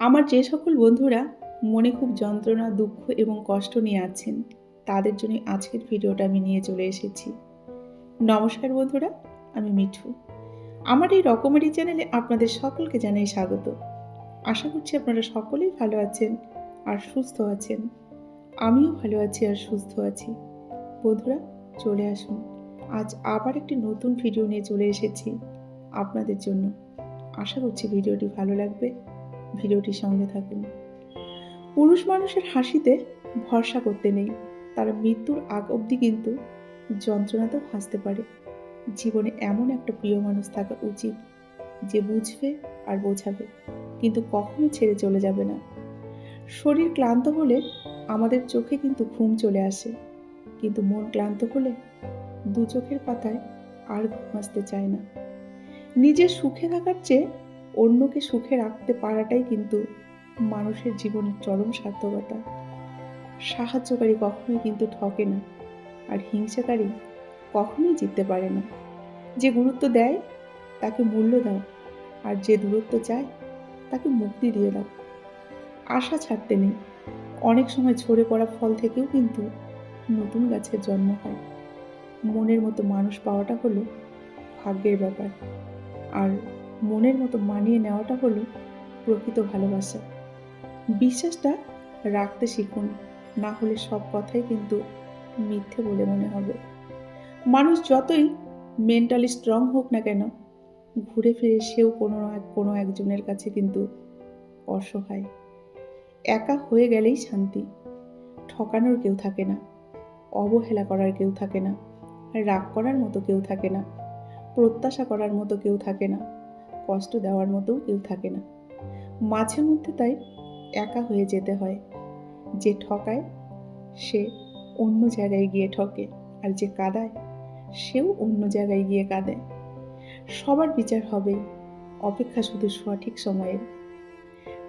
আমার যে সকল বন্ধুরা মনে খুব যন্ত্রণা, দুঃখ এবং কষ্ট নিয়ে আছেন, তাদের জন্য আজকের ভিডিওটা আমি নিয়ে চলে এসেছি। নমস্কার বন্ধুরা, আমি মিঠু। আমার এই রকমারি চ্যানেলে আপনাদের সকলকে জানাই স্বাগত। আশা করছি আপনারা সকলেই ভালো আছেন আর সুস্থ আছেন। আমিও ভালো আছি আর সুস্থ আছি। বন্ধুরা, চলে আসুন। আজ আবার একটি নতুন ভিডিও নিয়ে চলে এসেছি আপনাদের জন্য। আশা করছি ভিডিওটি ভালো লাগবে। ভিডিওটির সঙ্গে থাকুন। পুরুষ মানুষের হাসিতে ভরসা করতে নেই। তারা মৃত্যুর আগ অবধি কিন্তু যন্ত্রণাতেও হাসতে পারে। জীবনে এমন একটা প্রিয় মানুষ থাকা উচিত যে বুঝবে আর বোঝাবে, কিন্তু কখনো ছেড়ে চলে যাবে না। শরীর ক্লান্ত হলে আমাদের চোখে কিন্তু ঘুম চলে আসে, কিন্তু মন ক্লান্ত হলে দু চোখের পাতায় আর ঘুম আসতে চায় না। নিজের সুখে থাকার চেয়ে অন্যকে সুখে রাখতে পারাটাই কিন্তু মানুষের জীবনের চরম সার্থকতা। সাহায্যকারী কখনোই কিন্তু ঠকে না, আর হিংসাকারী কখনোই জিততে পারে না। যে গুরুত্ব দেয়, তাকে মূল্য দাও, আর যে দূরত্ব চায়, তাকে মুক্তি দিয়ে দাও। আশা ছাড়তে নেই। অনেক সময় ঝরে পড়া ফল থেকেও কিন্তু নতুন গাছের জন্ম হয়। মনের মতো মানুষ পাওয়াটা হলো ভাগ্যের ব্যাপার। আর মনের মতো মানিয়ে নেওয়াটা হলো প্রকৃত ভালোবাসা। বিশ্বাসটা রাখতে শিখুন, না হলে সব কথাই কিন্তু মিথ্যে বলে মনে হবে। মানুষ যতই মেন্টালি স্ট্রং হোক না কেন, ঘুরে ফিরে সেও কোনো এক, কোনো একজনের কাছে কিন্তু অসহায়। একা হয়ে গেলেই শান্তি। ঠকানোর কেউ থাকে না, অবহেলা করার কেউ থাকে না, রাগ করার মতো কেউ থাকে না, প্রত্যাশা করার মতো কেউ থাকে না। কষ্ট দেওয়ার মতো কেউ থাকে না। মাঝে মধ্যে তাই একা হয়ে যেতে হয়। যে ঠকায়, সে অন্য জায়গায় গিয়ে ঠকে। আর যে কাঁদায়, সেও অন্য জায়গায় গিয়ে কাঁদে। সবার বিচার হবে অপেক্ষা শুধু সঠিক সময়ের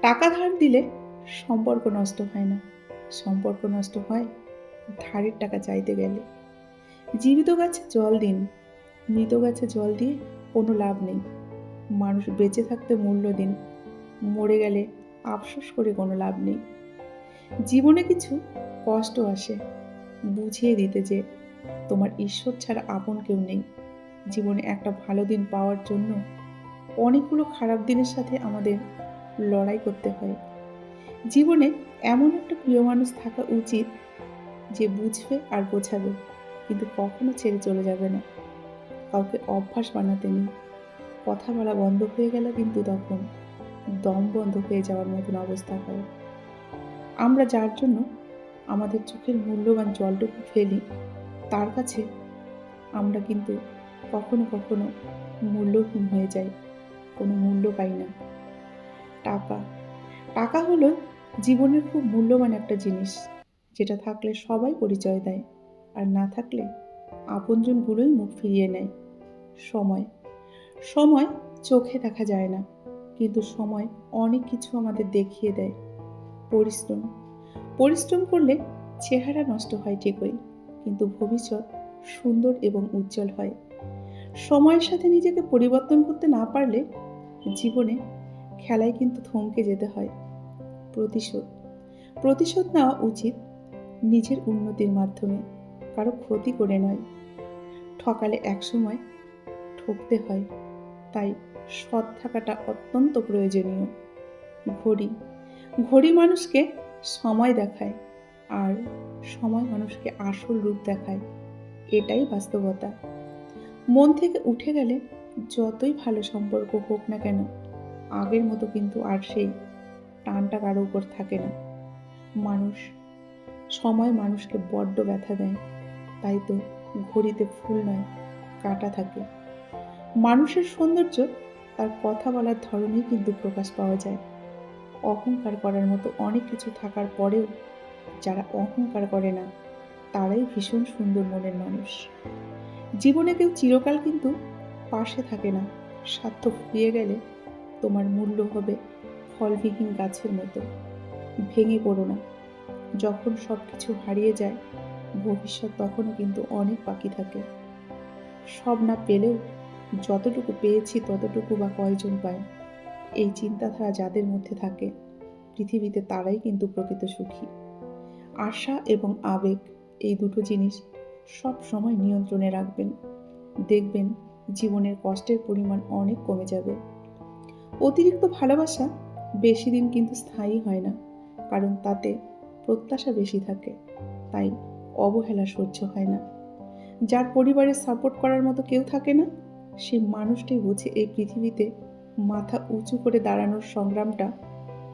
টাকা ধার দিলে সম্পর্ক নষ্ট হয় না। সম্পর্ক নষ্ট হয় ধারের টাকা চাইতে গেলে। জীবিত গাছে জল দিন। মৃত গাছে জল দিয়ে কোনো লাভ নেই। মানুষ বেঁচে থাকতে মূল্য দিন। মরে গেলে আফসোস করে কোনো লাভ নেই। জীবনে কিছু কষ্ট আসে। বুঝিয়ে দিতে যে তোমার ঈশ্বর ছাড়া আপন কেউ নেই। জীবনে একটা ভালো দিন পাওয়ার জন্য অনেকগুলো খারাপ দিনের সাথে আমাদের লড়াই করতে হয়। জীবনে এমন একটা প্রিয় মানুষ থাকা উচিত যে বুঝবে আর বোঝাবে কিন্তু কখনো ছেড়ে চলে যাবে না। কাউকে অভ্যাস বানাতে নেই। কথা বলা বন্ধ হয়ে গেলে কিন্তু তখন। দম বন্ধ হয়ে যাওয়ার মতন অবস্থা হয়। আমরা যার জন্য আমাদের চোখের মূল্যবান জলটুকু ফেলি, তার কাছে আমরা কিন্তু কখনো কখনো মূল্যহীন হয়ে যাই, কোনো মূল্য পাই না। টাকা। টাকা হলো জীবনের খুব মূল্যবান একটা জিনিস, যেটা থাকলে সবাই পরিচয় দেয়, আর না থাকলে আপনজনগুলোই মুখ ফিরিয়ে নেয়। সময়। সময় চোখে দেখা যায় না, কিন্তু সময় অনেক কিছু আমাদের দেখিয়ে দেয়। পরিশ্রম। পরিশ্রম করলে চেহারা নষ্ট হয় ঠিকই, কিন্তু ভবিষ্যৎ সুন্দর এবং উজ্জ্বল হয়। সময়ের সাথে নিজেকে পরিবর্তন করতে না পারলে জীবনে খেলায় কিন্তু থমকে যেতে হয়। প্রতিশোধ। প্রতিশোধ নেওয়া উচিত নিজের উন্নতির মাধ্যমে, কারও ক্ষতি করে নয়। ঠকালে একসময় ঠকতে হয়। তাই সৎ থাকাটা অত্যন্ত প্রয়োজনীয়। ঘড়ি ঘড়ি মানুষকে সময় দেখায় আর সময় মানুষকে আসল রূপ দেখায়। এটাই বাস্তবতা। মন থেকে উঠে গেলে যতই ভালো সম্পর্ক হোক না কেন, আগের মতো কিন্তু আর সেই টানটা কারও উপর থাকে না। মানুষ, সময় মানুষকে বড্ড ব্যথা দেয়। তাই তো ঘড়িতে ফুল নয়, কাটা থাকে। মানুষের সৌন্দর্য, তার কথা বলার ধরনেই কিন্তু প্রকাশ পাওয়া যায়। অহংকার করার মতো অনেক কিছু থাকার পরেও যারা অহংকার করে না, তারাই ভীষণ সুন্দর মনের মানুষ। জীবনে কেউ চিরকাল কিন্তু পাশে থাকে না। স্বার্থ ফুরিয়ে গেলে তোমার মূল্য হবে ফলবিহীন গাছের মতো। ভেঙে পড়ো না। যখন সব কিছু হারিয়ে যায়, ভবিষ্যৎ তখনও কিন্তু অনেক বাকি থাকে। সব না পেলেও যতটুকু পেয়েছি ততটুকু বা কয়জন পায়, এই চিন্তাধারা যাদের মধ্যে থাকে, পৃথিবীতে তারাই কিন্তু প্রকৃত সুখী। আশা এবং আবেগ, এই দুটো জিনিস সব সময় নিয়ন্ত্রণে রাখবেন। দেখবেন জীবনের কষ্টের পরিমাণ অনেক কমে যাবে। অতিরিক্ত ভালোবাসা বেশি দিন কিন্তু স্থায়ী হয় না, কারণ তাতে প্রত্যাশা বেশি থাকে, তাই অবহেলা সহ্য হয় না। যার পরিবারের সাপোর্ট করার মতো কেউ থাকে না সে মানুষটাই বুঝে এই পৃথিবীতে মাথা উঁচু করে দাঁড়ানোর সংগ্রামটা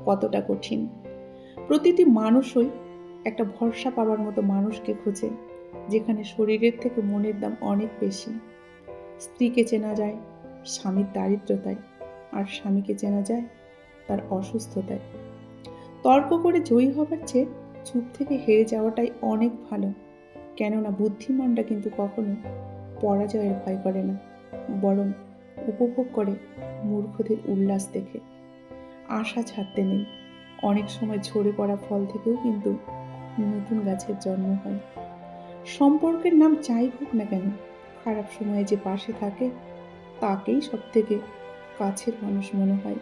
কতটা কঠিন। প্রতিটি মানুষই একটা ভরসা পাওয়ার মতো মানুষকে খোঁজে, যেখানে শরীরের থেকে মনের দাম অনেক বেশি। স্ত্রীকে চেনা যায় স্বামীর দারিদ্রতায়, আর স্বামীকে চেনা যায় তার অসুস্থতায়। তর্ক করে জয়ী হবার চেয়ে চুপ থেকে হেরে যাওয়াটাই অনেক ভালো, কেননা বুদ্ধিমানরা কিন্তু কখনো পরাজয়ের ভয় করে না। বরং উপভোগ করে মূর্খদের উল্লাস দেখে। আশা ছাড়তে নেই। অনেক সময় ঝরে পড়া ফল থেকেও কিন্তু নতুন গাছের জন্ম হয়। সম্পর্কের নাম যাই হোক না কেন, খারাপ সময়ে যে পাশে থাকে, তাকেই সব থেকে কাছের মানুষ মনে হয়।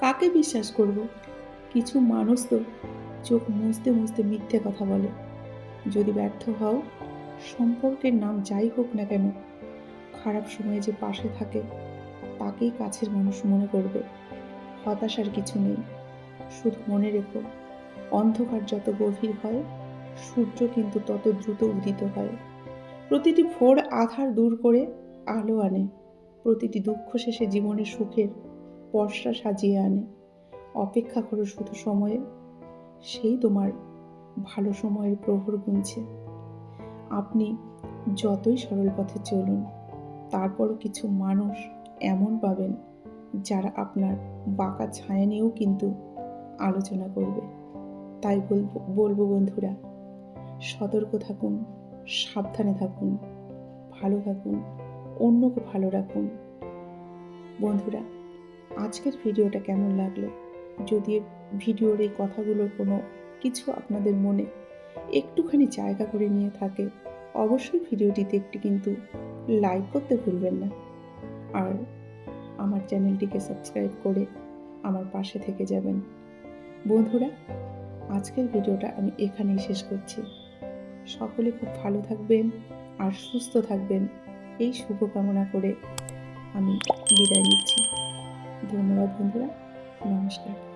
কাকে বিশ্বাস করব? কিছু মানুষ তো চোখ মুছতে মুছতে মিথ্যে কথা বলে। যদি ব্যর্থ হও, সম্পর্কের নাম যাই হোক না কেন খারাপ সময়ে যে পাশে থাকে, তাকেই কাছের মানুষ মনে করবে। হতাশার কিছু নেই। শুধু মনে রেখো, অন্ধকার যত গভীর হয়, সূর্য কিন্তু তত দ্রুত উদিত হয়। প্রতিটি ভোর আধার দূর করে আলো আনে। প্রতিটি দুঃখ শেষে জীবনের সুখের পর্সা সাজিয়ে আনে। অপেক্ষা করো শুধু সময়ে, সেই তোমার ভালো সময়ের প্রহর গুনছে। আপনি যতই সরল পথে চলুন। তারপরও কিছু মানুষ এমন পাবেন যারা আপনার বাঁকা ছায়া নিয়েও কিন্তু আলোচনা করবে। তাই বলব বলব বন্ধুরা, সতর্ক থাকুন, সাবধানে থাকুন, ভালো থাকুন, অন্যকে ভালো রাখুন। বন্ধুরা, আজকের ভিডিওটা কেমন লাগল? যদি ভিডিওর এই কথাগুলোর কোনো কিছু আপনাদের মনে একটুখানি জায়গা করে নিয়ে থাকে, অবশ্যই ভিডিওটিতে একটি কিন্তু লাইক করতে ভুলবেন না। আর আমার চ্যানেলটিকে সাবস্ক্রাইব করে আমার পাশে থেকে যাবেন। বন্ধুরা, আজকের ভিডিওটা আমি এখানেই শেষ করছি। সকলে খুব ভালো থাকবেন আর সুস্থ থাকবেন। এই শুভকামনা করে আমি বিদায় নিচ্ছি। ধন্যবাদ বন্ধুরা। নমস্কার।